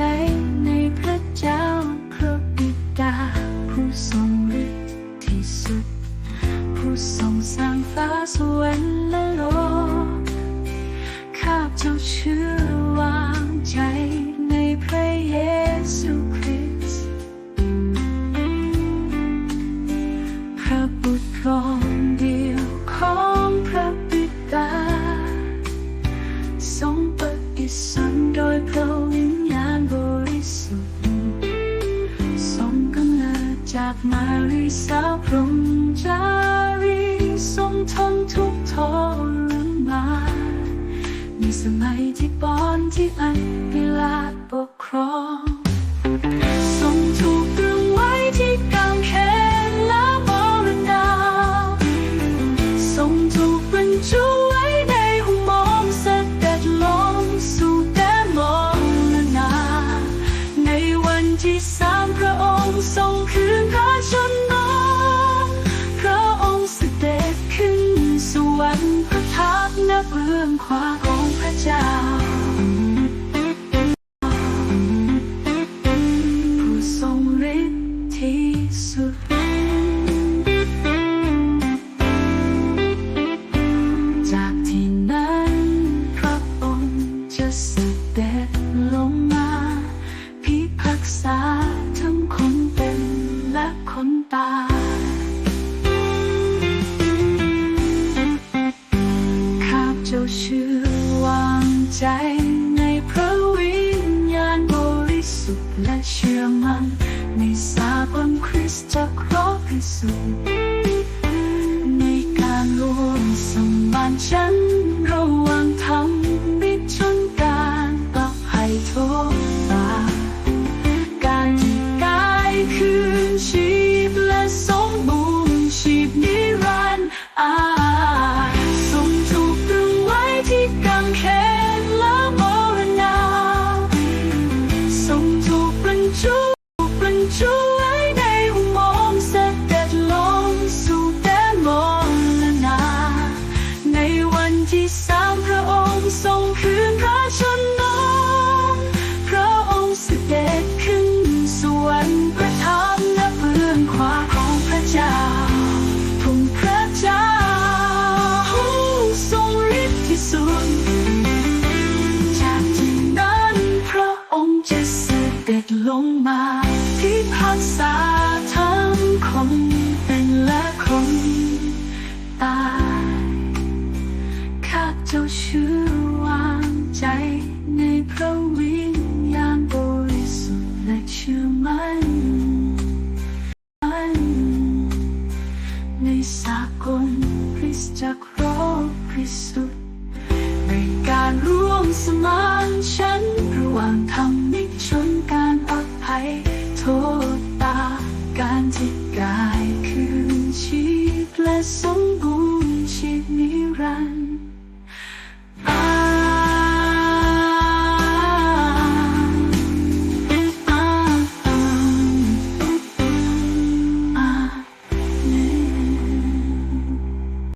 ใจในพระเจ้าพระบิดา ผู้ทรงฤทธิ์ที่สุด ผู้ทรงสร้างฟ้าสวรรค์และโลกข้าเจ้าเชื่อวางใจในพระเยซูคริสต์พระบุตรองค์เดียวของพระบิดาทรงปฏิสันโดยพระวิญ จากมารีสาวพรหมจารีทรงทนทุกทรมานในสมัยที่ปอนที่อันปิลาปกครอง ทับเบื้องขวาของพระเจ้า ผู้ทรงฤทธิ์ที่สุด จากที่นั้นพระองค์จะเสด็จลงมาพิพากษาทั้งคนเป็นและคนตาย ใจในพระวิญญาณบริสุทธิ์และเชื่อมั่นในสาบนคริสตจักรบริสุทธิ์ ที่สุด จากที่นั้นพระองค์จะเสด็จลงมาพิพากษาทั้งคนเป็นและคนตายข้าเจ้าเชื่อวางใจในพระวิญญาณบริสุทธิ์และเชื่อมั่นในสากลคริสตจักรบริสุทธิ์ การร่วมสมานฉัน ระหว่างทำนิชนการปลอดภัยโทษ